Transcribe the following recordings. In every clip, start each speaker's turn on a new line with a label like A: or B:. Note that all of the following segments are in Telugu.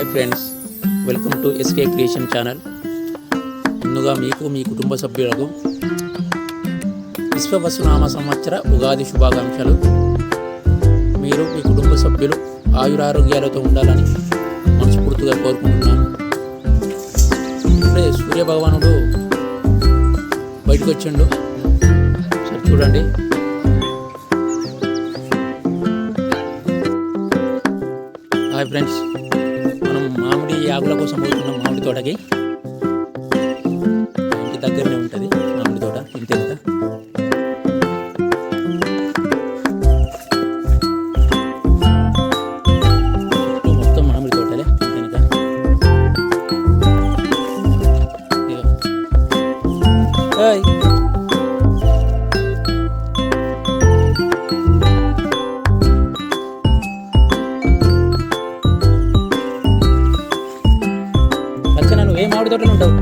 A: Hi friends welcome to SK creation channel ముందుగా మీకు మీ కుటుంబ సభ్యులకు విశ్వవసునామ సంవత్సర ఉగాది శుభాకాంక్షలు. మీరు మీ కుటుంబ సభ్యులు ఆయురారోగ్యాలతో ఉండాలని మనస్ఫూర్తిగా కోరుకుంటున్నాను. ఇప్పుడే సూర్యభగవానుడు బయటకు వచ్చిండు సరే చూడండి. హాయ్ ఫ్రెండ్స్ మామిడి ఆకుల కోసం పోతున్నాం మామిడి తోటకి ఇంటి దగ్గరనే ఉంటుంది మామిడి తోట ఇంత మామిడి తోటలు ఉంటావు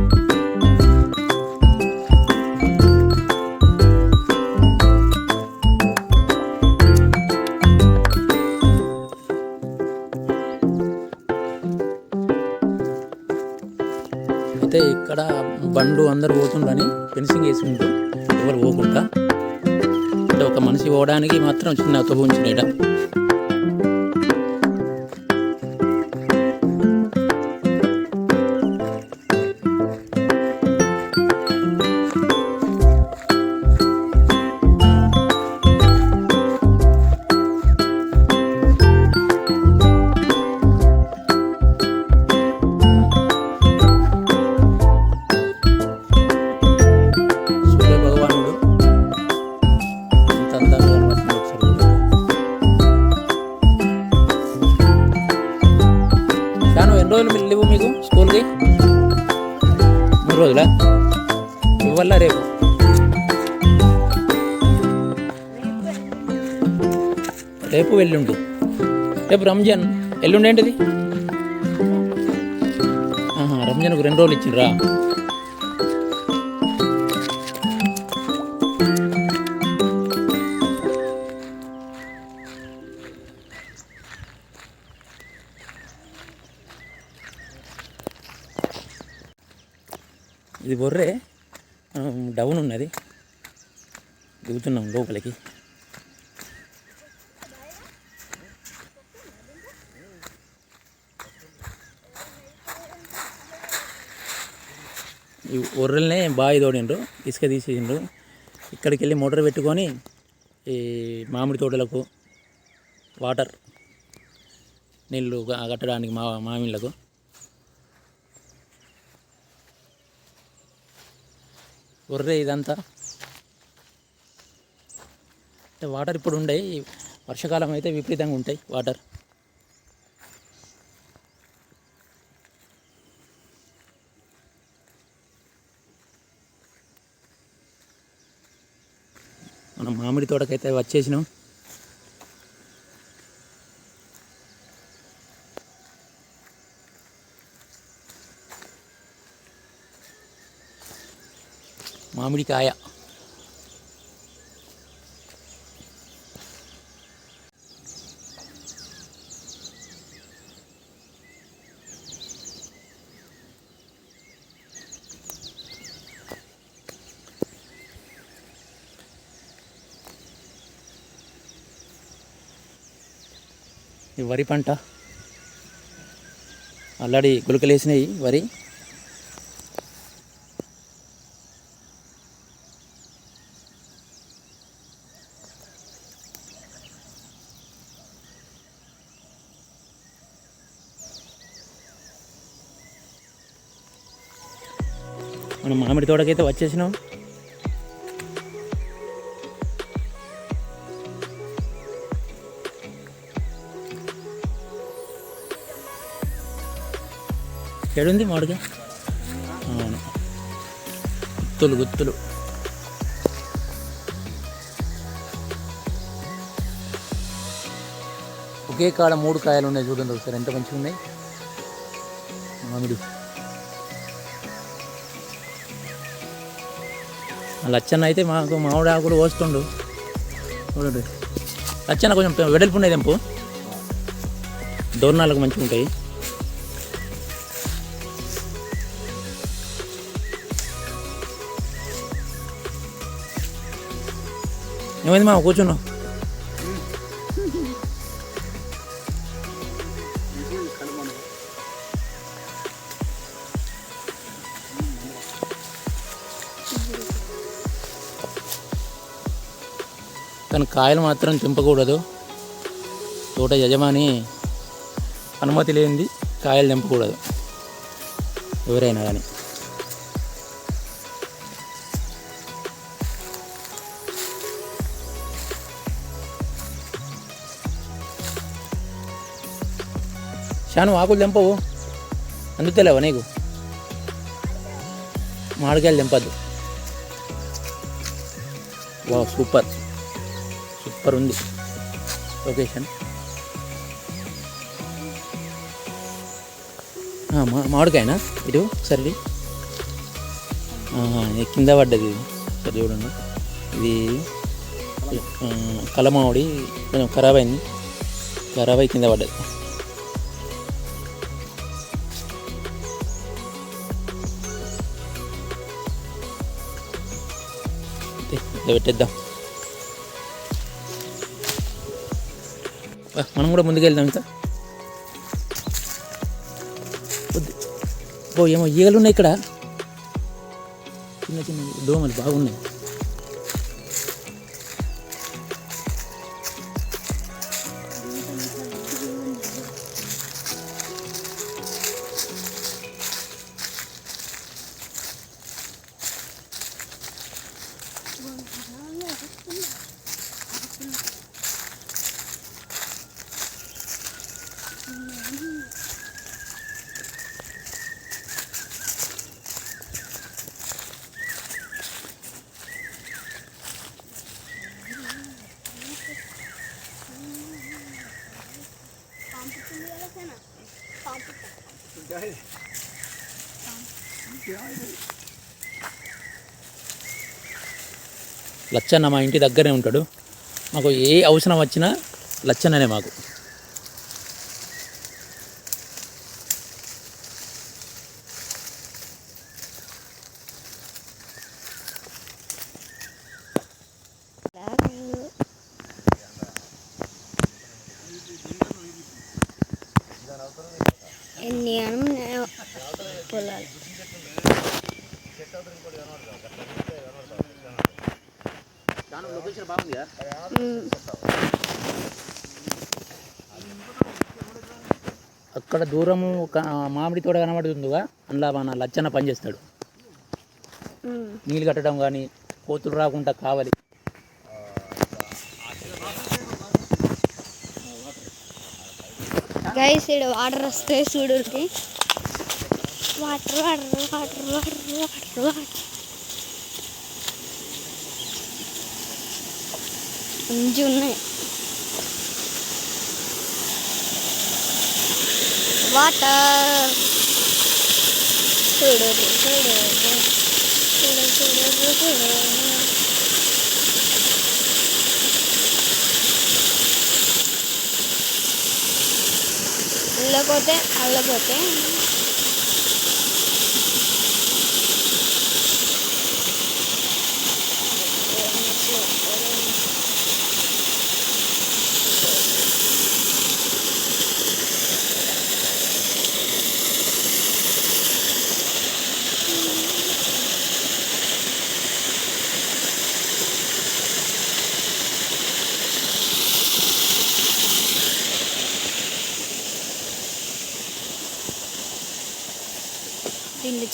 A: అయితే ఇక్కడ బండ్లు అందరు పోతుండని ఫెన్సింగ్ వేసి ఉంటూ ఎవరు పోకుండా. అంటే ఒక మనిషి పోవడానికి మాత్రం చిన్న తొవ్వు ఉంచినట రేపు ఎల్లుండి. రేపు రంజాన్. ఎల్లుండి ఏంటిది? రంజాన్కు రెండు రోజులు ఇచ్చిండ్రా? ఇది బొర్రే. డౌన్ ఉన్నది. దిగుతున్నాం లోపలికి. ఈ ఒర్రెల్నే బావి తోడిండ్రు ఇసుక తీసేసిండ్రు. ఇక్కడికి వెళ్ళి మోటార్ పెట్టుకొని ఈ మామిడి తోటలకు వాటర్ నీళ్ళు కట్టడానికి మా మామిళ్ళకు. ఒర్రే ఇదంతా. అంటే వాటర్ ఇప్పుడు ఉండే వర్షాకాలం అయితే విపరీతంగా ఉంటాయి వాటర్ మనం మామిడి తోటకైతే వచ్చేసినాం. మామిడికాయ. ఈ వరి పంట. ఆల్రెడీ గులకలేసినాయి వరి. మనం మామిడి తోటకైతే వచ్చేసినాం. ఎక్కడుంది మామిడిగా అవును. గుత్తులు గుత్తులు. ఒకే కాడ మూడు కాయలు ఉన్నాయి చూడండి ఒకసారి. ఎంత మంచిగా ఉన్నాయి? మామిడి. లచ్చన్న అయితే మాకు మామిడి ఆకులు పోస్తుండు చూడండి. లచ్చన్న కొంచెం వెడల్పు ఉన్నాయి తెంపు. దోరణాలకు మంచిగా ఉంటాయి. ఏమైంది మా కూర్చున్నావు కానీ కాయలు మాత్రం తెంపకూడదు. తోట యజమాని అనుమతి లేనిది కాయలు తెంపకూడదు. ఎవరైనా కానీ శాను ఆకులు తెంపవు అందుతలేవా నీకు మామిడికాయలు తెంపద్దు వా సూపర్ సూపర్ ఉంది లొకేషన్ మా మామిడికాయనా ఇటు సరే కింద పడ్డది సరే చూడండి ఇది ఆ, కలమామిడి కొంచెం ఖరాబ్ అయింది ఖరాబ్ అయి కింద పడ్డది అంతే, పెట్టేద్దాం మనం కూడా ముందుకెళ్దాం ఇంకా. ఓ ఏమో ఈగలు ఉన్నాయి ఇక్కడ. చిన్న చిన్న దోమలు బాగున్నాయి. లచ్చన్న మా ఇంటి దగ్గరే ఉంటాడు. మాకు ఏ అవసరం వచ్చినా లచ్చన్ననే మాకు.
B: ఎన్ని పొలాలు.
A: లొకేషన్ బాగుందిగా
B: ఉమ్.
A: అక్కడ దూరము క- మామిడి తోట కనబడుతుందిగా అందులో మన లచ్చన్న పనిచేస్తాడు. నీళ్ళు కట్టడం కానీ కోతులు రాకుండా కావాలి
B: గైస్ ఇక్కడ వాటర్ వస్తే చూడండి water water water water water water మంచి ఉన్నాయి వాటర్ చూడు చూడు చూడు చూడు చూడు వెళ్ళకపోతే వెళ్ళకపోతే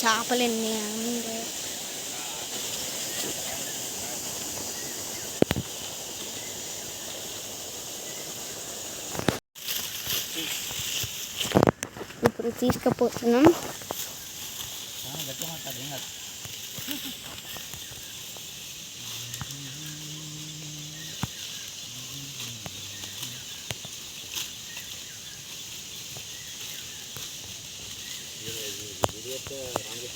B: చేపలు ఎన్ని ఉన్నాయి ఇప్పుడు తీసుకుపోతున్నాం.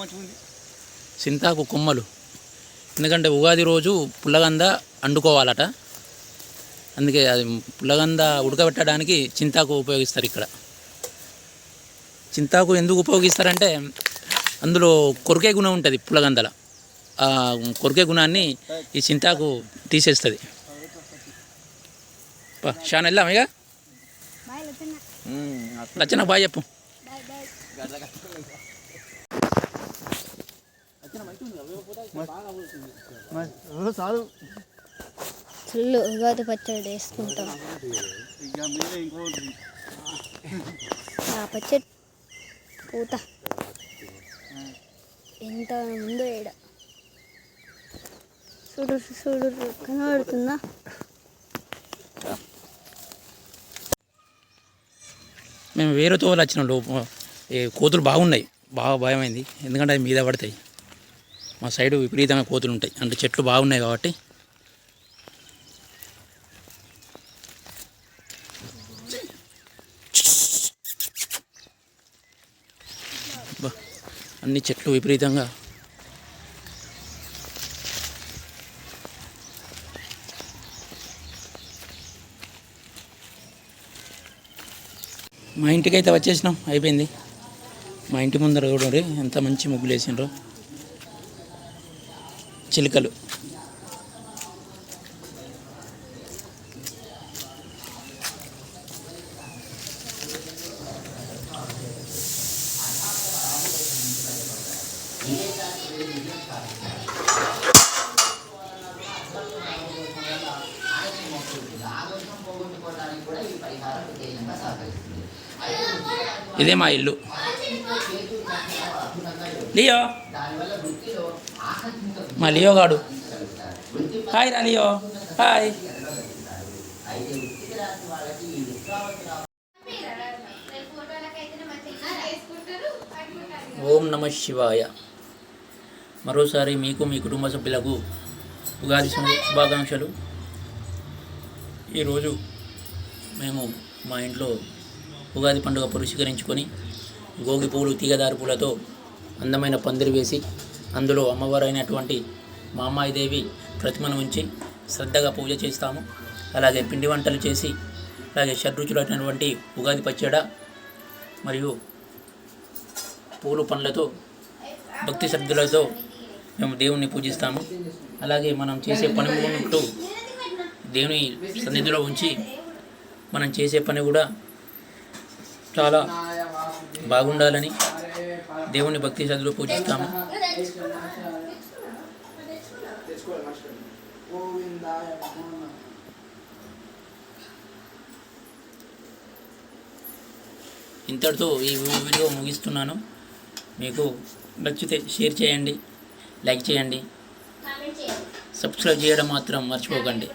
C: మంచిగా ఉంది
A: సింతాకు కొమ్మలు. ఎందుకంటే ఉగాది రోజు పుల్లగంద అండుకోవాలట. అందుకే అది పుల్లగంద ఉడకబెట్టడానికి చింతాకు ఉపయోగిస్తారు ఇక్కడ. చింతాకు ఎందుకు ఉపయోగిస్తారంటే అందులో కొరికే గుణం ఉంటుంది పుల్లగందల. ఆ కొరికే గుణాన్ని ఈ చింతాకు తీసేస్తుంది. షాన్ వెళ్దాం ఇక. లచ్చన బాయ్ చెప్పు.
C: చాలు
B: ఫుల్ ఉగాది పచ్చడి వేసుకుంటాం. ఆ పచ్చడి పూత. ఎంత ముందు ఈడ. చూడు చూడు. కనబడుతుందా?
A: మేము వేరే తోలు వచ్చిన లోపు కోతులు బాగున్నాయి. బాగా భయమైంది. ఎందుకంటే అవి మీద పడతాయి. మా సైడు విపరీతంగా కోతులు ఉంటాయి. అంటే చెట్లు బాగున్నాయి కాబట్టి. అన్ని చెట్లు విపరీతంగా. మా ఇంటికి అయితే వచ్చేసినాం. అయిపోయింది. మా ఇంటి ముందర కూడా ఎంత మంచి ముగ్గులు వేసిండ్రు. చిలుకలు. ఇదే మా ఇల్లు. లియో. మా లియో గాడు. హాయ్ రా లియో. హాయ్. ఓం నమ శివాయ. మరోసారి మీకు మీ కుటుంబ సభ్యులకు ఉగాది శుభాకాంక్షలు. ఈరోజు మేము మా ఇంట్లో ఉగాది పండుగ పురస్కరించుకొని గోగి పూలు తీగదారు పూలతో అందమైన పందిరి వేసి అందులో అమ్మవారు అయినటువంటి మా అమ్మాయిదేవి ప్రతిమను ఉంచి శ్రద్ధగా పూజ చేస్తాము. అలాగే పిండి వంటలు చేసి అలాగే షడ్రుచులైనటువంటి ఉగాది పచ్చడ మరియు పూలు పండ్లతో భక్తి శ్రద్ధలతో మేము దేవుణ్ణి పూజిస్తాము. అలాగే మనం చేసే పని ఉన్నట్టు దేవుని సన్నిధిలో ఉంచి మనం చేసే పని కూడా చాలా బాగుండాలని దేవుని భక్తి శ్రద్ధలో పూజిస్తాము. ఇంతటితో ఈ వీడియో ముగిస్తున్నాను. మీకు నచ్చితే షేర్ చేయండి లైక్ చేయండి. సబ్స్క్రైబ్ చేయడం మాత్రం మర్చిపోకండి.